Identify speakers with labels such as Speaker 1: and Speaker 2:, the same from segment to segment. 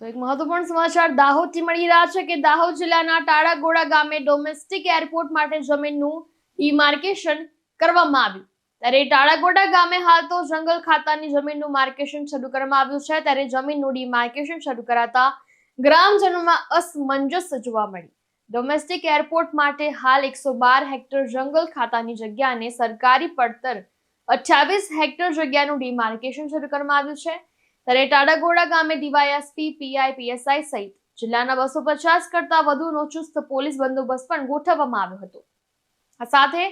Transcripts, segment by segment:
Speaker 1: તો એક મહત્વપૂર્ણ સમાચાર દાહોદથી મળી રહ્યા છે કે દાહોદ જિલ્લાના ટાળાગોડા ગામે ડોમેસ્ટિક એરપોર્ટ માટે જમીનનું ડીમાર્કેશન કરવામાં આવ્યું. ત્યારે ટાળાગોડા ગામે હાલ તો જંગલ ખાતાની જમીનનું માર્કેશન શરૂ કરવામાં આવ્યું છે. ત્યારે જમીનનું ડીમાર્કેશન શરૂ કરાતા ગ્રામજનોમાં અસમંજસ જોવા મળી. ડોમેસ્ટિક એરપોર્ટ માટે હાલ એકસો બાર હેક્ટર જંગલ ખાતાની જગ્યાને સરકારી પડતર અઠ્યાવીસ હેક્ટર જગ્યાનું ડીમાર્કેશન શરૂ કરવામાં આવ્યું છે. ત્યારે ટાડાગોડા ગામે ડીવાયએસપી, પીઆઈ, પીએસઆઈ સહિત જિલ્લાના બસો પચાસ કરતા વધુનો ચુસ્ત પોલીસ બંદોબસ્ત પણ ગોઠવવામાં આવ્યો હતો. આ સાથે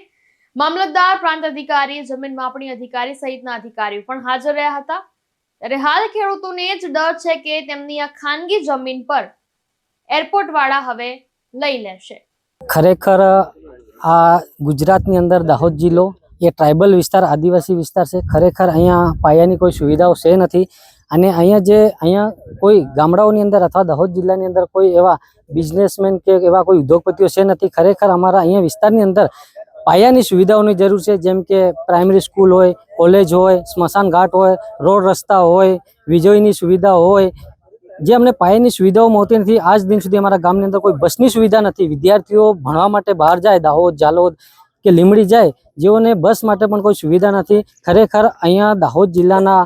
Speaker 1: મામલતદાર, પ્રાંત અધિકારી, જમીન માપણી અધિકારી સહિતના અધિકારીઓ પણ હાજર રહ્યા હતા. ત્યારે હાલ ખેડૂતોને જ ડર છે કે તેમની આ ખાનગી જમીન પર એરપોર્ટ વાળા હવે લઈ લેશે.
Speaker 2: ખરેખર આ ગુજરાતની અંદર દાહોદ જિલ્લો એ ટ્રાઇબલ વિસ્તાર, આદિવાસી વિસ્તાર છે. ખરેખર અહીંયા પાયાની કોઈ સુવિધાઓ છે નથી. અને અહીંયા જે, અહીંયા કોઈ ગામડાઓની અંદર અથવા દાહોદ જિલ્લાની અંદર કોઈ એવા બિઝનેસમેન કે એવા કોઈ ઉદ્યોગપતિઓ છે નથી. ખરેખર અમારા અહીંયા વિસ્તારની અંદર પાયાની સુવિધાઓની જરૂર છે. જેમ કે પ્રાઇમરી સ્કૂલ હોય કોલેજ હોય, સ્મશાન ઘાટ હોય, રોડ રસ્તા હોય, વીજળીની સુવિધા હોય. જે અમને પાયાની સુવિધાઓ મળતી નથી. આજ દિન સુધી અમારા ગામની અંદર કોઈ બસની સુવિધા નથી. વિદ્યાર્થીઓ ભણવા માટે બહાર જાય, દાહોદ, જાલોદ કે લીમડી જાય, જેઓને બસ માટે પણ કોઈ સુવિધા નથી. ખરેખર અહીંયા દાહોદ જિલ્લાના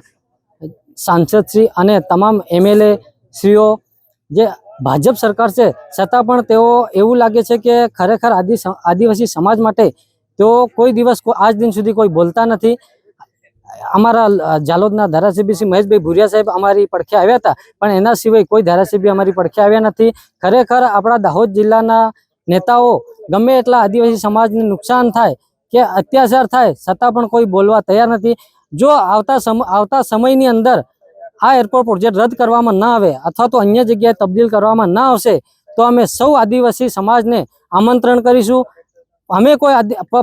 Speaker 2: સાંસદશ્રી અને તમામ એમએલએ શ્રીઓ જે ભાજપ સરકાર છે, છતાં પણ તેઓ એવું લાગે છે કે ખરેખર આદિ આદિવાસી સમાજ માટે તેઓ કોઈ દિવસ આજ દિન સુધી કોઈ બોલતા નથી. અમારા જાલોદના ધારાસભ્ય શ્રી મહેશભાઈ ભુરિયા સાહેબ અમારી પડખે આવ્યા હતા, પણ એના સિવાય કોઈ ધારાસભ્ય અમારી પડખે આવ્યા નથી. ખરેખર આપણા દાહોદ જિલ્લાના નેતાઓ ગમે એટલા આદિવાસી સમાજને નુકસાન થાય કે અત્યાચાર થાય, છતાં પણ કોઈ બોલવા તૈયાર નથી. જો આવતા આવતા સમયની અંદર આ એરપોર્ટ પ્રોજેક્ટ રદ કરવામાં ન આવે અથવા તો અન્ય જગ્યાએ તબદીલ કરવામાં ન આવશે, તો અમે સૌ આદિવાસી સમાજને આમંત્રણ કરીશું. અમે કોઈ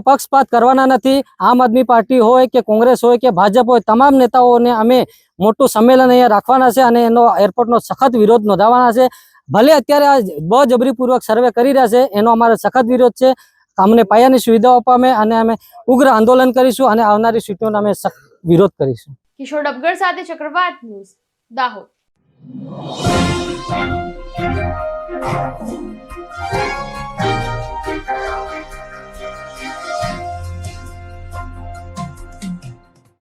Speaker 2: પક્ષપાત કરવાના નથી. આમ આદમી પાર્ટી હોય કે કોંગ્રેસ હોય કે ભાજપ હોય, તમામ નેતાઓને અમે મોટું સંમેલન અહીંયા રાખવાના છે અને એનો એરપોર્ટનો સખત વિરોધ નોંધાવવાના છે. ભલે અત્યારે આ બજબરીપૂર્વક સર્વે કરી રહ્યા છે, એનો અમારો સખત વિરોધ છે. અમને પાયાની સુવિધાઓ અપામે અને અમે ઉગ્ર આંદોલન કરીશું અને આવનારી સીટોનો અમે વિરોધ કરીશું.
Speaker 1: કિશોર ડબગર સાથે ચક્રવાત ન્યૂઝ, દાહોદ.